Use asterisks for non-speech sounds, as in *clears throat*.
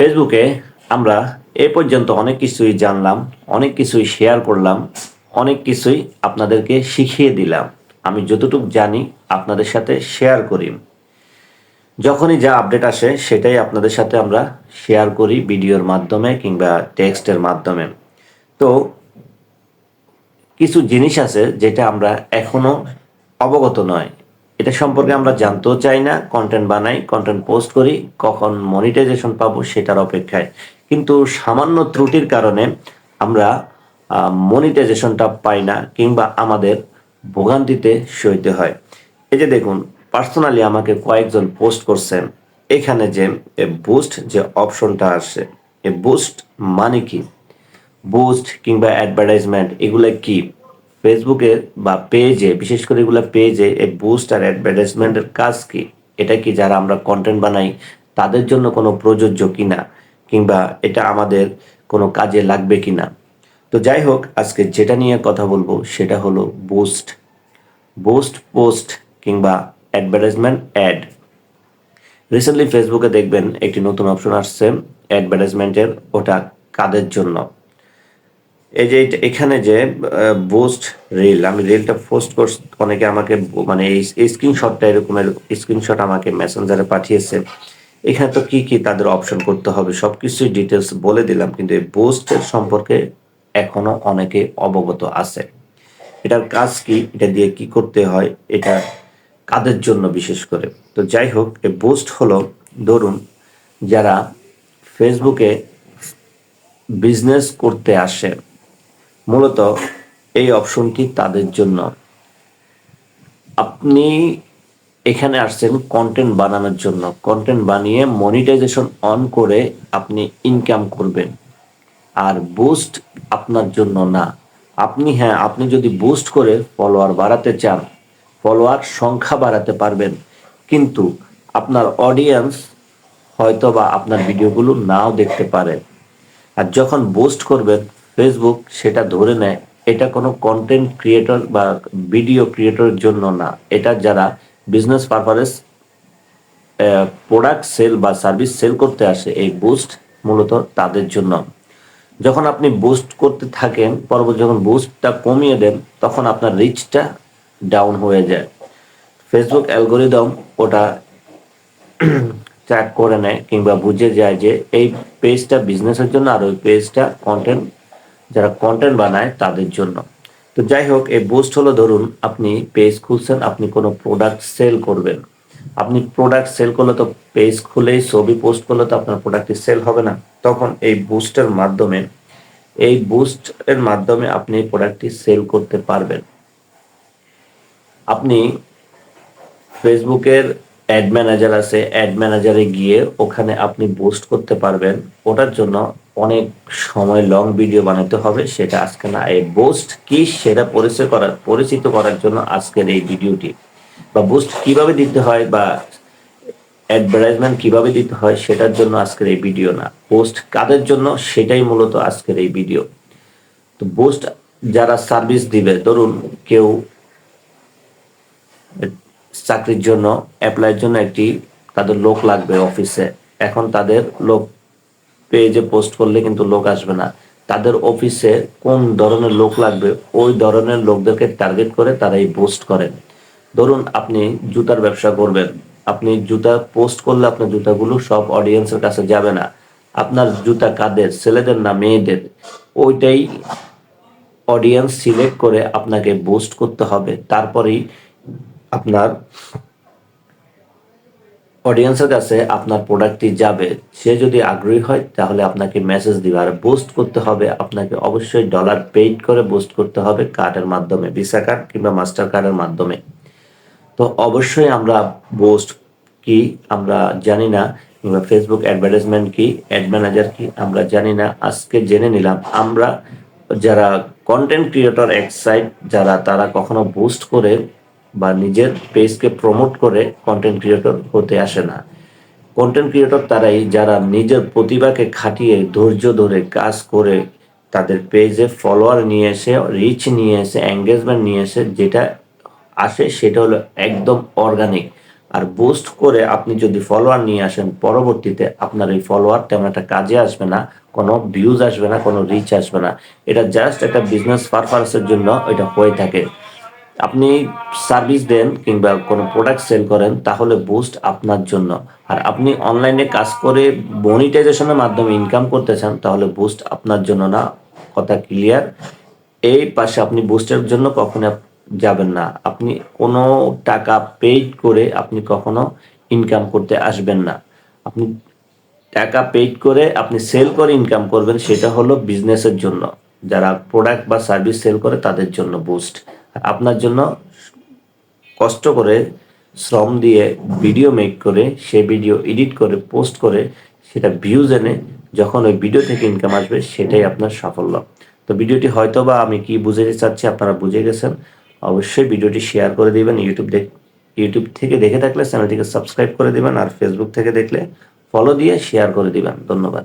ফেসবুকে আমরা এ পর্যন্ত অনেক কিছুই জানলাম, অনেক কিছুই শেয়ার করলাম, অনেক কিছুই আপনাদেরকে শিখিয়ে দিলাম। আমি যতটুকু জানি আপনাদের সাথে শেয়ার করি। যখনই যা আপডেট আসে সেটাই আপনাদের সাথে আমরা শেয়ার করি ভিডিওর মাধ্যমে কিংবা টেক্সটের মাধ্যমে। তো কিছু জিনিস আছে যেটা আমরা এখনও অবগত নয়। এটা সম্পর্কে আমরা জানতেও চাই না কন্টেন্ট বানাই কন্টেন্ট পোস্ট করি, কখন মনিটাইজেশন পাবো সেটার অপেক্ষায়। কিন্তু সামান্য ত্রুটির কারণে আমরা মনিটাইজেশনটা পাই না কিংবা আমাদের ভোগান্তিতে সইতে হয়। এই যে দেখুন পার্সোনালি আমাকে কয়েকজন পোস্ট করছেন। এখানে যে বুস্ট যে অপশনটা আসে, এ বুস্ট মানে কি? বুস্ট কিংবা অ্যাডভার্টাইজমেন্ট এগুলো কি? ফেসবুকে বা পেজে বিশেষ করে এগুলো পেজে এই বুস্ট আর অ্যাডভার্টাইজমেন্টের কাজ কি? এটা কি যারা আমরা কন্টেন্ট বানাই, তাদের জন্য কোনো প্রযোজ্য কি না কিংবা এটা আমাদের কোনো কাজে লাগবে কিনা? তো যাই হোক, আজকে যেটা নিয়ে কথা বলব, সেটা হলো বুস্ট বুস্ট পোস্ট কিংবা অ্যাডভার্টাইজমেন্ট অ্যাড রিসেন্টলি ফেসবুকে দেখবেন একটি নতুন অপশন আসছে অ্যাডভার্টাইজমেন্টের ওটা কাদের জন্য? এই যে এখানে যে বোস্ট রিল আমি রিলটা পোস্ট করছি, অনেকে আমাকে মানে এই স্ক্রিনশটটা এরকমের স্ক্রিনশট আমাকে মেসেঞ্জারে পাঠিয়েছে। এখানে তো কি কি তাদের অপশন করতে হবে, সবকিছুই ডিটেলস বলে দিলাম, কিন্তু এই বোস্টের সম্পর্কে এখনও অনেকে অবগত আছে। এটার কাজ কি? এটা দিয়ে কি করতে হয়? এটা কাদের জন্য বিশেষ করে? তো যাই হোক, এই বোস্ট হলো, ধরুন, যারা ফেসবুকে বিজনেস করতে আসে মূলত এই অপশনটি তাদের জন্য। আপনি এখানে আসছেন কন্টেন্ট বানানোর জন্য। কন্টেন্ট বানিয়ে মনিটাইজেশন অন করে আপনি ইনকাম করবেন। আর বুস্ট আপনার জন্য না। আপনি হ্যাঁ আপনি যদি বুস্ট করে ফলোয়ার বাড়াতে চান ফলোয়ার সংখ্যা বাড়াতে পারবেন। কিন্তু আপনার অডিয়েন্স হয়তো বা আপনার ভিডিওগুলো নাও দেখতে পারে। আর যখন বুস্ট করবেন ফেসবুক সেটা ধরে নেয়, এটা কোনো কন্টেন্ট ক্রিয়েটর বা ভিডিও ক্রিয়েটরের জন্য না। এটা যারা বিজনেস পারপারেস প্রোডাক্ট সেল বা সার্ভিস সেল করতে আসে, এই বুস্ট মূলত তাদের জন্য। যখন আপনি বুস্ট করতে থাকেন, পরবর্তী যখন বুস্টটা কমিয়ে দেন, তখন আপনার রিচটা ডাউন হয়ে যায়। ফেসবুক অ্যালগোরিদম ওটা *clears throat* ট্র্যাক করে নেয় কিংবা বুঝে যায় যে এই পেজটা বিজনেসের জন্য আর ওই পেজটা কন্টেন্ট যারা কন্টেন্ট বানায় তাদের জন্য। তো যাই হোক, এই বুস্ট হলো ধরুন আপনি পেজ খুলছেন, আপনি কোনো প্রোডাক্ট সেল করবেন। আপনি প্রোডাক্ট সেল করলে তো পেজ খুলেই ছবি পোস্ট করলে তো আপনার প্রোডাক্টটি সেল হবে না। তখন এই বুস্টের মাধ্যমে, এই বুস্ট এর মাধ্যমে আপনি প্রোডাক্টটি সেল করতে পারবেন। আপনি ফেসবুকের অ্যাড ম্যানেজার আছে অ্যাড ম্যানেজারে গিয়ে ওখানে আপনি বুস্ট করতে পারবেন। ওটার জন্য অনেক সময় লং ভিডিও বানাতে হবে, সেটা আজকে না, এই বুস্ট কি সেটা পরিচয় করার পরিচিত করার জন্য আজকের এই ভিডিওটি বা বুস্ট কীভাবে দিতে হয় বা অ্যাডভার্টাইজমেন্ট কীভাবে দিতে হয়, সেটার জন্য আজকের এই ভিডিও না। পোস্ট কাদের জন্য? সেটাই মূলত আজকের এই ভিডিও তো বুস্ট যারা সার্ভিস দিবে, ধরুন কেউ চাকরির জন্য অ্যাপ্লাইয়ের জন্য একটি তাদের লোক লাগবে অফিসে এখন তাদের লোক পেজে পোস্ট করলে কিন্তু লোক আসবে না। তাদের অফিসে কোন ধরনের লোক লাগবে, ওই ধরনের লোকদেরকে টার্গেট করে তারা এই পোস্ট করেন। ধরুন আপনি জুতার ব্যবসা করবেন। আপনি জুতা পোস্ট করলে আপনার জুতাগুলো সব অডিয়েন্সের কাছে যাবে না। আপনার জুতা কাদের, ছেলেদের না মেয়েদের? ওইটাই অডিয়েন্স সিলেক্ট করে আপনাকে বুস্ট করতে হবে। তারপরেই আপনার অডিয়েন্সের কাছে আপনার প্রোডাক্টটি যাবে, সে যদি আগ্রহী হয়, তাহলে আপনাকে মেসেজ দিবে। আর বুস্ট করতে হবে, আপনাকে অবশ্যই ডলার পেইড করে বুস্ট করতে হবে কার্ডের মাধ্যমে ভিসা কার্ড কিংবা মাস্টার কার্ডের মাধ্যমে। তো অবশ্যই আমরা বুস্ট কি, আমরা জানি না, কিংবা ফেসবুক অ্যাডভার্টাইজমেন্ট কি অ্যাড ম্যানেজার কি, আমরা জানি না। আজকে জেনে নিলাম, আমরা যারা কন্টেন্ট ক্রিয়েটর এক্সাইট যারা তারা কখনো বুস্ট করে বা নিজের পেজকে প্রমোট করে কন্টেন্ট ক্রিয়েটর হতে আসে না। কন্টেন্ট ক্রিয়েটর তারাই যারা নিজের প্রতিভাকে খাটিয়ে, ধৈর্য ধরে কাজ করে তাদের পেজে ফলোয়ার নিয়ে এসে রিচ নিয়ে এসে এঙ্গেজমেন্ট নিয়ে এসে যেটা আসে সেটা হলো একদম অর্গানিক আর বুস্ট করে আপনি যদি ফলোয়ার নিয়ে আসেন পরবর্তীতে আপনার এই ফলোয়ার তেমন একটা কাজে আসবে না, কোনো ভিউজ আসবে না, কোনো রিচ আসবে না। এটা জাস্ট একটা বিজনেস পারপাসের জন্য এটা হয়ে থাকে। আপনি সার্ভিস দেন কিংবা কোনো প্রোডাক্ট সেল করেন, তাহলে বুস্ট আপনার জন্য। আর আপনি অনলাইনে কাজ করে মনিটাইজেশনের মাধ্যমে ইনকাম করতে চান, তাহলে বুস্ট আপনার জন্য না। কথা ক্লিয়ার এই পাশে আপনি বুস্টের জন্য কখনো যাবেন না। আপনি কোনো টাকা পেইড করে আপনি কখনো ইনকাম করতে আসবেন না। আপনি টাকা পেইড করে আপনি সেল করে ইনকাম করবেন, সেটা হলো বিজনেসের জন্য। যারা প্রোডাক্ট বা সার্ভিস সেল করে, তাদের জন্য বুস্ট আপনার জন্য কষ্ট করে শ্রম দিয়ে ভিডিও মেক করে, সে ভিডিও এডিট করে পোস্ট করে, সেটা ভিউজ এনে যখন ওই ভিডিও থেকে ইনকাম আসবে, সেটাই আপনার সাফল্য। তো ভিডিওটি হয়তো বা আমি কি বুঝাতে চাচ্ছি আপনারা বুঝে গেছেন। অবশ্যই ভিডিওটি শেয়ার করে দিবেন ইউটিউব দেখ ইউটিউব থেকে দেখে থাকলে চ্যানেলটিকে সাবস্ক্রাইব করে দিবেন আর ফেসবুক থেকে দেখলে ফলো দিয়ে শেয়ার করে দিবেন। ধন্যবাদ।